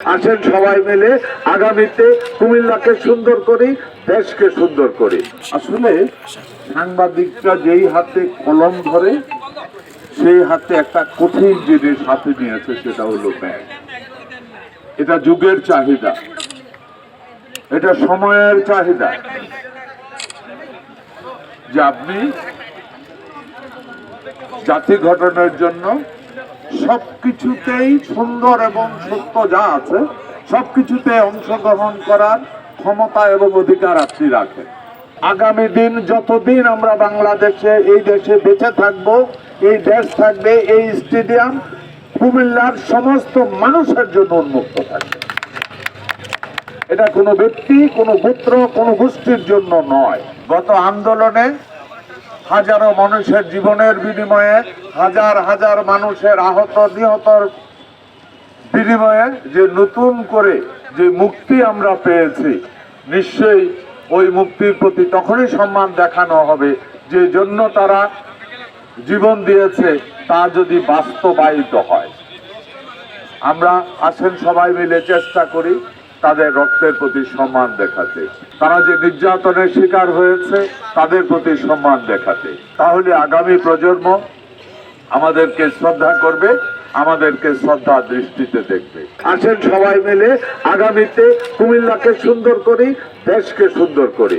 আসেন সবাই মিলে আগামীতে কুমিল্লাকে সুন্দর করি, দেশকে সুন্দর করি। আসলে সাংবাদিকরা যেই হাতে কলম ধরে, সেই হাতে একটা কঠিন জিনিস হাতে নিয়েছে, সেটা হলো ব্যাগ। এটা যুগের চাহিদা। এটা সময়ের চাহিদা। যে আপনি জাতি গঠনের জন্য সবকিছুতেই সুন্দর এবং সত্য যা আছে, সবকিছুতে অংশগ্রহণ করার ক্ষমতা এবং অধিকার আপনি রাখেন। আগামী দিন যতদিন আমরা বাংলাদেশে, এই দেশে বেঁচে থাকব, এই দেশ থাকবে, এই স্টেডিয়াম কুমিল্লার সমস্ত মানুষের জন্য উন্মুক্ত থাকবে। এটা কোনো ব্যক্তি, কোনো গোত্র কোনো গোষ্ঠীর জন্য নয়। গত আন্দোলনে হাজারো মানুষের জীবনের বিনিময়ে, হাজার হাজার মানুষের আহত, নিহতর বিনিময়ে যে নতুন করে যে মুক্তি আমরা পেয়েছি, নিশ্চয়ই ওই মুক্তির প্রতি তখনই সম্মান দেখানো হবে। যে জন্য তারা জীবন দিয়েছে, তা যদি বাস্তবায়িত হয়। আমরা আসেন সবাই মিলে চেষ্টা করি। তাদের রক্তের প্রতি সম্মান দেখাতে। তারা যে নির্যাতনের শিকার হয়েছে, তাদের প্রতি সম্মান দেখাতে। তাহলে আগামী প্রজন্ম আমাদেরকে শ্রদ্ধা করবে, আমাদেরকে শ্রদ্ধা দৃষ্টিতে দেখবে। আসেন সবাই মিলে আগামীতে কুমিল্লাকে সুন্দর করি, দেশকে সুন্দর করি।